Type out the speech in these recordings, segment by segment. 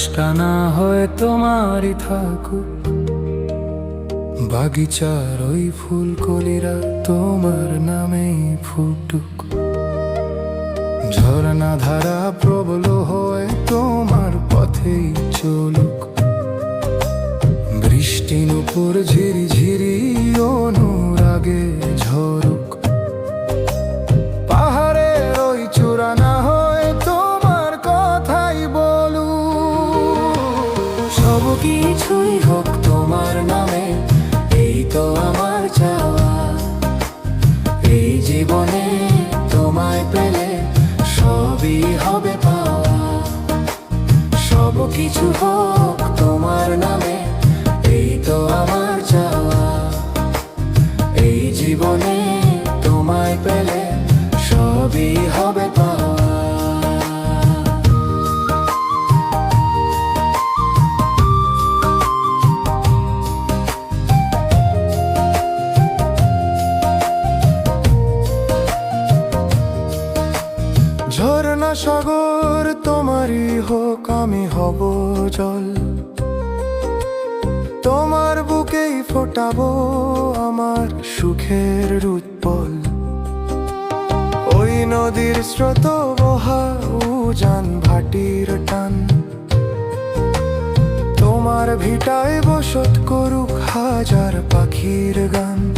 আকাশটা না হয় তোমারই থাকুক। বাগিচার ওই ফুলকলিরা তোমার নামেই ফুটুক। ঝরনা ধারা প্রবল হয় তোমার পথেই চলুক। বৃষ্টি নুপুর ঝিরি ঝিরি অনুরাগে ঝরুক। কিছুই হোক তোমার নামে, এই তো আমার চাওয়া। এই জীবনে তোমায় পেলে সবই হবে পাওয়া। সব কিছু হোক সাগর, তোমারই হোক, আমি হব জল। তোমার বুকেই ফোটাবো আমার সুখের উৎপল। ওই নদীর স্রোত বহা উজান ভাটির টান। তোমার ভিটায় বসত করুক হাজার পাখির গান।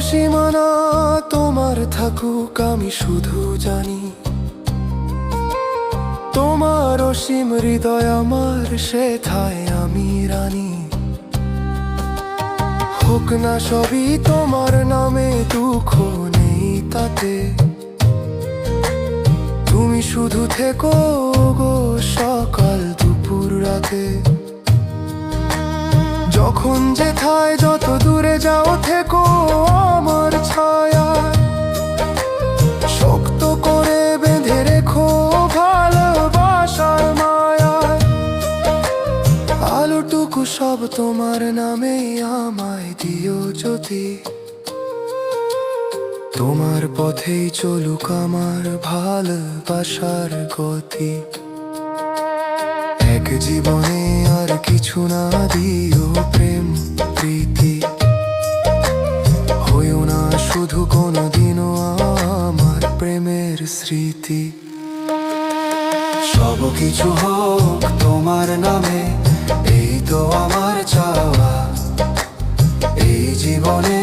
সীমানা তোমার থাকুক, আমি শুধু জানি। তোমার অসীম হৃদয় আমার, সেথায় আমি রানী। হোক না সবই তোমার নামে দুঃখ নেই তাতে। তুমি শুধু থেকো গো সকাল দুপুর রাতে। যখন যেথায় যত দূরে যাও থেকো আমার ছায়া। শক্ত করে বেঁধে রেখো ভালোবাসার মায়া। আলোটুকু সব তোমার নামে আমায় দিও যদি। তোমার পথেই চলুক আমার ভালোবাসার গতি। এক জীবনে আর কিছু না দিও প্রেম, প্রীতি। হইও না শুধু কোনোদিনও আমার প্রেমের স্মৃতি। সব কিছু হোক তোমার নামে, এই তো আমার চাওয়া। এই জীবনে